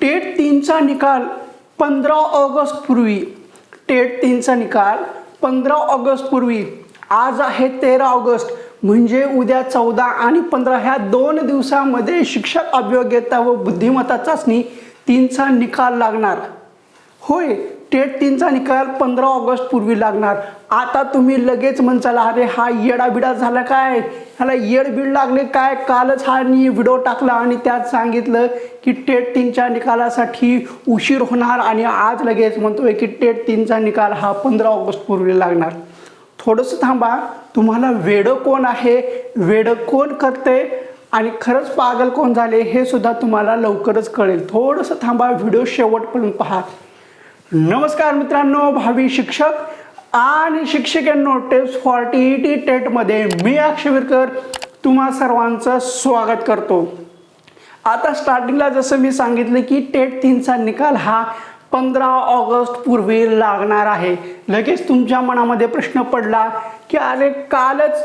TET तीनचा निकाल पंधरा August पूर्वी. टेट तीनचा निकाल पंधरा ऑगस्ट पूर्वी. आज आहे तेरा ऑगस्ट. म्हणजे उद्या चौदा आणि पंधरा ह्या दोन दिवसामध्ये शिक्षक अभियोग्यता व बुद्धिमत्ता चाचणी तीनचा निकाल लागणार. होय टेट तीनचा निकाल पंधरा ऑगस्ट पूर्वी लागणार. आता तुम्ही लगेच म्हणचाल अरे हा येडाबिडा झाला काय? ह्याला येडबीड लागले काय? कालच हा मी व्हिडिओ टाकला आणि त्यात सांगितलं की टेट तीनच्या निकालासाठी उशीर होणार आणि आज लगेच म्हणतोय की टेट तीनचा निकाल हा पंधरा ऑगस्ट पूर्वी लागणार. थोडंसं थांबा. तुम्हाला वेडं कोण आहे? वेडं कोण करते आणि खरंच पागल कोण झाले? हे सुद्धा तुम्हाला लवकरच कळेल. थोडंसं थांबा. व्हिडिओ शेवटपर्यंत पहा. नमस्कार मित्रांनो भावी शिक्षक आणि शिक्षकांनो steps for T E T टेटमध्ये मी अक्षविरकर तुम्हा सर्वांचं स्वागत करतो. आता स्टार्टिंगला जसं मी सांगितलं की टेट तीनचा निकाल हा पंधरा ऑगस्ट पूर्वी लागणार आहे. लगेच तुमच्या मनामध्ये प्रश्न पडला की अरे कालच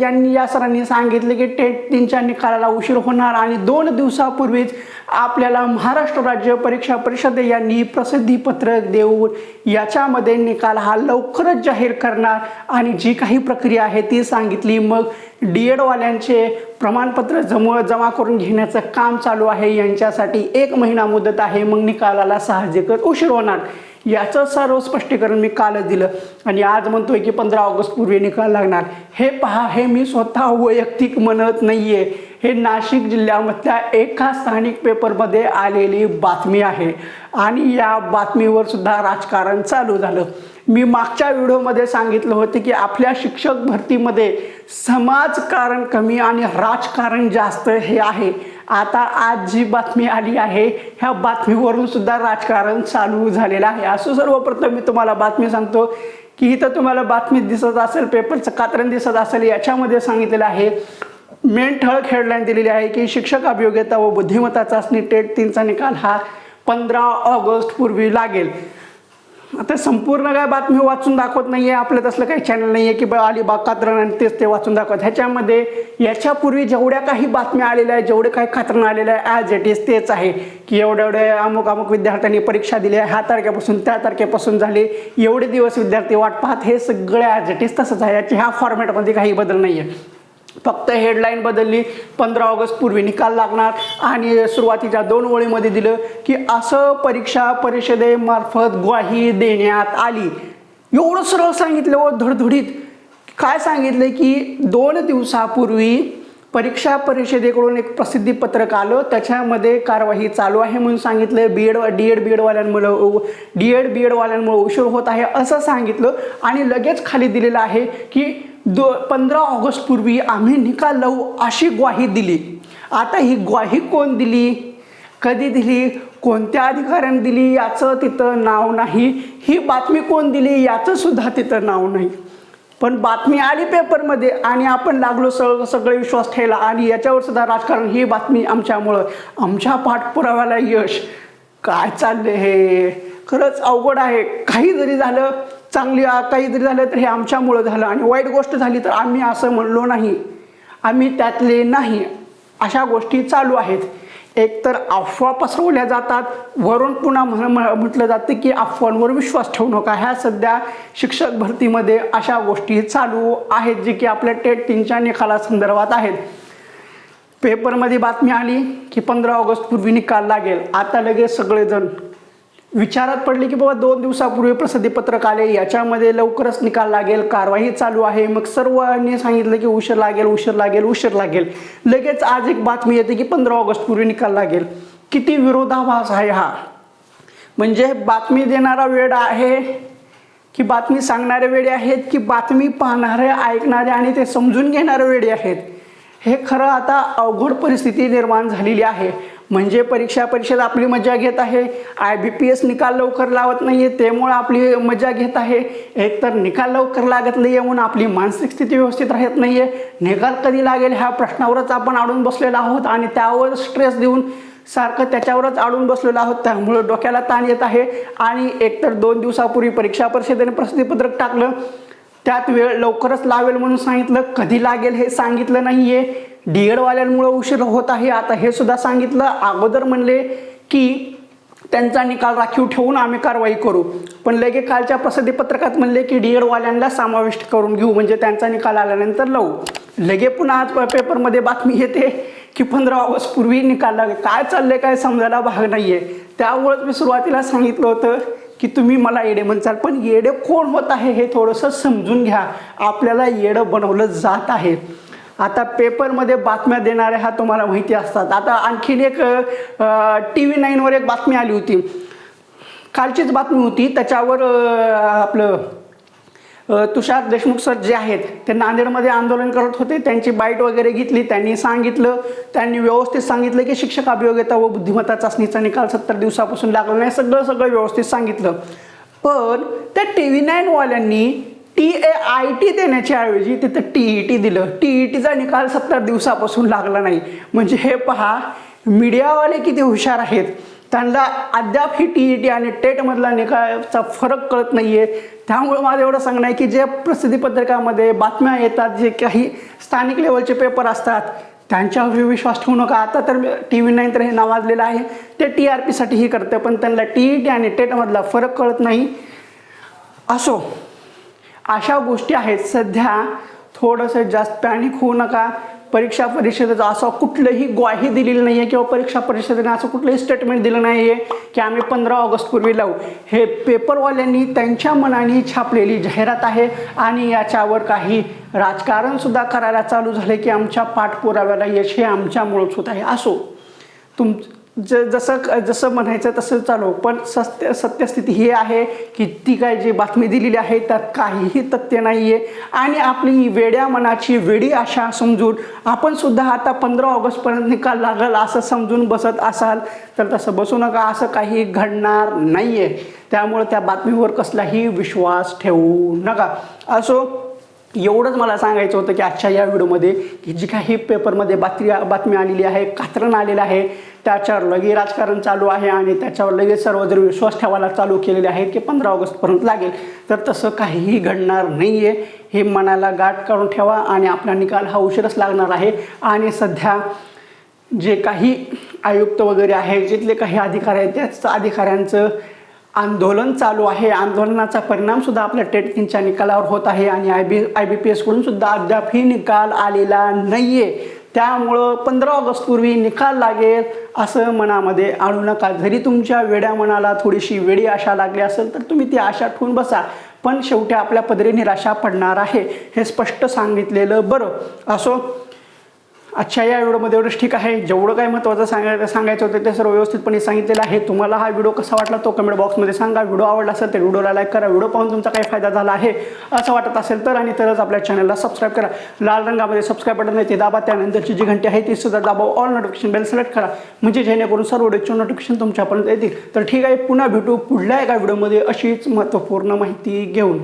यांनी या सरांनी सांगितले की टेट तीनच्या निकालाला उशीर होणार आणि दोन दिवसापूर्वीच आपल्याला महाराष्ट्र राज्य परीक्षा परिषद यांनी प्रसिद्धीपत्रक देऊन याच्यामध्ये निकाल हा लवकरच जाहीर करणार आणि जी काही प्रक्रिया आहे ती सांगितली. मग डी एडवाल्यांचे प्रमाणपत्र जम जमा करून घेण्याचं काम चालू आहे. यांच्यासाठी एक महिना मुदत आहे. मग निकालाला साहजिकच उशीर होणार. याचं सर्व स्पष्टीकरण मी कालच दिलं. आणि आज म्हणतोय की पंधरा ऑगस्ट पूर्वी निकाल लागणार. हे पहा हे मी स्वतः वैयक्तिक म्हणत नाही आहे हे नाशिक जिल्ह्यामधल्या एका स्थानिक पेपरमध्ये आलेली बातमी आहे. आणि या बातमीवर सुद्धा राजकारण चालू झालं. मी मागच्या व्हिडिओमध्ये सांगितलं होतं की आपल्या शिक्षक भरतीमध्ये समाजकारण कमी आणि राजकारण जास्त हे आहे. आता आज जी बातमी आली आहे ह्या बातमीवरून सुद्धा राजकारण चालू झालेलं आहे. असं सर्वप्रथम मी तुम्हाला बातमी सांगतो की इथं तुम्हाला बातमी दिसत असेल पेपरचं कात्रण दिसत असेल याच्यामध्ये सांगितलेलं आहे. मेन ठळक हेडलाईन दिलेली आहे की शिक्षक अभियोग्यता व बुद्धिमत्ता चाचणी टेट तीनचा निकाल हा पंधरा ऑगस्ट पूर्वी लागेल. आता संपूर्ण काय बातमी वाचून दाखवत नाही आहे आपलं तसलं काही चॅनल नाही आहे की बा अलिबाग कात्रण आणि तेच ते वाचून दाखवत. ह्याच्यामध्ये याच्यापूर्वी जेवढ्या काही बातम्या आलेल्या आहेत जेवढे काही खात्रण आलेलं आहे ॲज इट इज तेच आहे की एवढ्या एवढ्या अमुक अमुक विद्यार्थ्यांनी परीक्षा दिली आहे ह्या तारखेपासून त्या तारखेपासून झाले एवढे दिवस विद्यार्थी वाट पाहत हे सगळे ॲज इट इज तसंच आहे याच्या ह्या फॉर्मॅटमध्ये काही बदल नाही आहे फक्त हेडलाईन बदलली. पंधरा ऑगस्ट पूर्वी निकाल लागणार. आणि सुरुवातीच्या दोन ओळीमध्ये दिलं की असं परीक्षा परिषदेमार्फत ग्वाही देण्यात आली. एवढं सरळ सांगितलं व धडधडीत. काय सांगितलं की दोन दिवसापूर्वी परीक्षा परिषदेकडून एक प्रसिद्धी पत्रक आलं. त्याच्यामध्ये कारवाई चालू आहे म्हणून सांगितलं B Ed D Ed B एडवाल्यांमुळं D Ed B एडवाल्यांमुळे उशीर होत आहे असं सांगितलं. आणि लगेच खाली दिलेलं आहे की दो पंधरा ऑगस्टपूर्वी आम्ही निकाल लावू अशी ग्वाही दिली. आता ही ग्वाही कोण दिली? कधी दिली? कोणत्या अधिकाऱ्याने दिली? याचं तिथं नाव नाही. ही बातमी कोण दिली? याचं सुद्धा तिथं नाव नाही. पण बातमी आली पेपरमध्ये आणि आपण लागलो सग सगळे विश्वास ठेवला आणि याच्यावर सुद्धा राजकारण ही बातमी आमच्यामुळं आमच्या पाठपुराव्याला यश. काय चाललं हे? खरंच अवघड आहे. काही जरी झालं चांगली काही जरी झालं तर हे आमच्यामुळं झालं. आणि वाईट गोष्ट झाली तर आम्ही असं म्हणलो नाही. आम्ही त्यातले नाही. अशा गोष्टी चालू आहेत. एकतर अफवा पसरवल्या जातात. वरून पुन्हा म्ह- म्हटलं जातं की अफवांवर विश्वास ठेवू नका. ह्या सध्या शिक्षक भरतीमध्ये अशा गोष्टी चालू आहेत जे की आपल्या टेट तीनच्या निकाला संदर्भात आहेत. पेपरमध्ये बातमी आली की पंधरा ऑगस्ट पूर्वी निकाल लागेल. आता लगेच सगळेजण विचारात पडले की बाबा दोन दिवसापूर्वी प्रसिद्धी पत्रक आले याच्यामध्ये लवकरच निकाल लागेल कारवाई चालू आहे. मग सर्वांनी सांगितलं की उशीर लागेल उशीर लागेल उशीर लागेल. लगेच आज एक बातमी येते की पंधरा ऑगस्ट पूर्वी निकाल लागेल. किती विरोधाभास आहे हा. म्हणजे बातमी देणारा वेळ आहे की बातमी सांगणारे वेळे आहेत की बातमी पाहणारे ऐकणारे आणि ते समजून घेणारे वेळे आहेत. हे खरं आता अवघड परिस्थिती निर्माण झालेली आहे. म्हणजे परीक्षा परिषद आपली मजा घेत आहे. आय बी पी एस निकाल लवकर लावत नाही आहे त्यामुळं आपली मजा घेत आहे. एकतर निकाल लवकर लागत नाही आहे म्हणून आपली मानसिक स्थिती व्यवस्थित राहत नाही आहे निकाल कधी लागेल ह्या प्रश्नावरच आपण अडून बसलेलो आहोत आणि त्यावर स्ट्रेस देऊन सारखं त्याच्यावरच अडून बसलेलो आहोत. त्यामुळं डोक्याला ताण येत आहे. आणि एकतर दोन दिवसापूर्वी परीक्षा परिषदेने प्रसिद्धीपत्रक टाकलं. त्यात वेळ लवकरच लावेल म्हणून सांगितलं. कधी लागेल हे सांगितलं नाही आहे डीएडवाल्यांमुळे उशीर होत आहे. आता हे सुद्धा सांगितलं. अगोदर म्हणले की त्यांचा निकाल राखीव ठेवून आम्ही कारवाई करू. पण लगे कालच्या प्रसिद्धीपत्रकात म्हणले की डीएडवाल्यांना समाविष्ट करून घेऊ. म्हणजे त्यांचा निकाल आल्यानंतर लावू. लगे पुन्हा आज पेपरमध्ये बातमी येते की पंधरा ऑगस्ट पूर्वी निकाल लागेल. काय चाललंय काय समजायला भाग नाही आहे त्यामुळेच मी सुरुवातीला सांगितलं होतं की तुम्ही मला येडे म्हणचाल पण येडे कोण होत आहे हे थोडंसं समजून घ्या. आपल्याला येडं बनवलं जात आहे. आता पेपरमध्ये बातम्या देणाऱ्या हा तुम्हाला माहिती असतात. आता आणखीन एक टी व्ही नाईनवर एक बातमी आली होती. कालचीच बातमी होती. त्याच्यावर आपलं तुषार देशमुख सर जे आहेत ते नांदेडमध्ये आंदोलन करत होते. त्यांची बाईट वगैरे घेतली. त्यांनी सांगितलं त्यांनी व्यवस्थित सांगितलं की शिक्षक अभियोग्यता व बुद्धिमत्ता चाचणीचा निकाल सत्तर दिवसापासून लागला नाही. सगळं सगळं व्यवस्थित सांगितलं. पण त्या टी व्ही नाईनवाल्यांनी टी ए आय टी देण्याच्या ऐवजी तिथं टी ई टी दिलं. टी ई टीचा निकाल सत्तर दिवसापासून लागला नाही. म्हणजे हे पहा मीडियावाले किती हुशार आहेत. त्यांना अद्याप ही टी ई टी आणि टेटमधला निकालचा फरक कळत नाही आहे त्यामुळे माझं एवढं सांगणं आहे की जे प्रसिद्धी पत्रकामध्ये बातम्या येतात जे काही स्थानिक लेवलचे पेपर असतात त्यांच्यावर विश्वास ठेवू नका. आता तर टी व्ही नाईन तर हे नावाजलेलं आहे. ते टी आर पीसाठीही करतं पण त्यांना टी ई टी आणि टेटमधला फरक कळत नाही. असो. अशा गोष्टी आहेत. सध्या थोडंसं जास्त पॅनिक होऊ नका. परीक्षा परिषदेचं असं कुठलंही ग्वाही दिलेली नाही आहे किंवा परीक्षा परिषदेने असं कुठलंही स्टेटमेंट दिलं नाही आहे की आम्ही पंधरा ऑगस्टपूर्वी लावू हे पेपरवाल्यांनी त्यांच्या मनाने छापलेली जाहिरात आहे आणि याच्यावर काही राजकारणसुद्धा करायला चालू झाले की आमच्या पाठपुराव्याला यश हे आमच्यामुळंच होत आहे. असो तुम ज जसं जसं म्हणायचं तसं चालू. पण सत्य सत्यस्थिती ही आहे की ती काय जी बातमी दिलेली आहे त्यात काहीही तथ्य नाही आहे आणि आपली वेड्या मनाची वेडी आशा समजून आपण सुद्धा आता पंधरा ऑगस्टपर्यंत निकाल लागल असं समजून बसत असाल तर तसं बसू नका. असं काही घडणार नाही आहे त्यामुळे त्या बातमीवर कसलाही विश्वास ठेवू नका. असो एवढंच मला सांगायचं होतं की आजच्या या व्हिडिओमध्ये की जी काही पेपरमध्ये बातमी बातमी आलेली आहे कात्रण आलेलं आहे त्याच्यावर लगे राजकारण चालू आहे आणि त्याच्यावर लगेच सर्वजण विश्वास ठेवायला चालू केलेले आहेत की पंधरा ऑगस्टपर्यंत लागेल तर तसं काहीही घडणार नाही आहे हे मनाला गाठ काढून ठेवा आणि आपला निकाल हा उशीरच लागणार आहे. आणि सध्या जे काही आयुक्त वगैरे आहे जिथले काही अधिकारी आहेत त्याच अधिकाऱ्यांचं आंदोलन चालू आहे. आंदोलनाचा परिणाम सुद्धा आपल्या टेट तीनच्या निकालावर होत आहे आणि I B I B P एसकडून सुद्धा अद्यापही निकाल आलेला नाही आहे त्यामुळं पंधरा ऑगस्टपूर्वी निकाल लागेल असं मनामध्ये आणू नका. जरी तुमच्या वेड्या मनाला थोडीशी वेडी आशा लागली असेल तर तुम्ही ती आशा ठेवून बसा. पण शेवटी आपल्या पदरी निराशा पडणार आहे हे स्पष्ट सांगितलेलं बरं. असो अच्छा या व्हिडिओमध्ये एवढंच ठीक आहे. जेवढं काय महत्त्वाचं सांगायचं सांगायचं होतं ते सर्व व्यवस्थितपणे सांगितलेलं आहे. तुम्हाला हा व्हिडिओ कसा वाटला तो कमेंट बॉक्समध्ये सांगा. व्हिडिओ आवडला असेल तर व्हिडिओला लाईक करा. व्हिडिओ पाहून तुमचा काही फायदा झाला आहे असं वाटत असेल तर आणि तरच आपल्या चॅनलला सबस्क्राईब करा. लाल रंगामध्ये सबस्क्राईब बटन आहे ते दाबा. त्यानंतरची जी घंटी आहे ती सुद्धा दाबा ऑल नोटिफिकेशन बेल सिलेक्ट करा. म्हणजे जेणेकरून सर्व व्हिडिओचे नोटिफिकेशन तुमच्यापर्यंत येतील. तर ठीक आहे. पुन्हा भेटू पुढल्या एका व्हिडिओमध्ये अशीच महत्त्वपूर्ण माहिती घेऊन.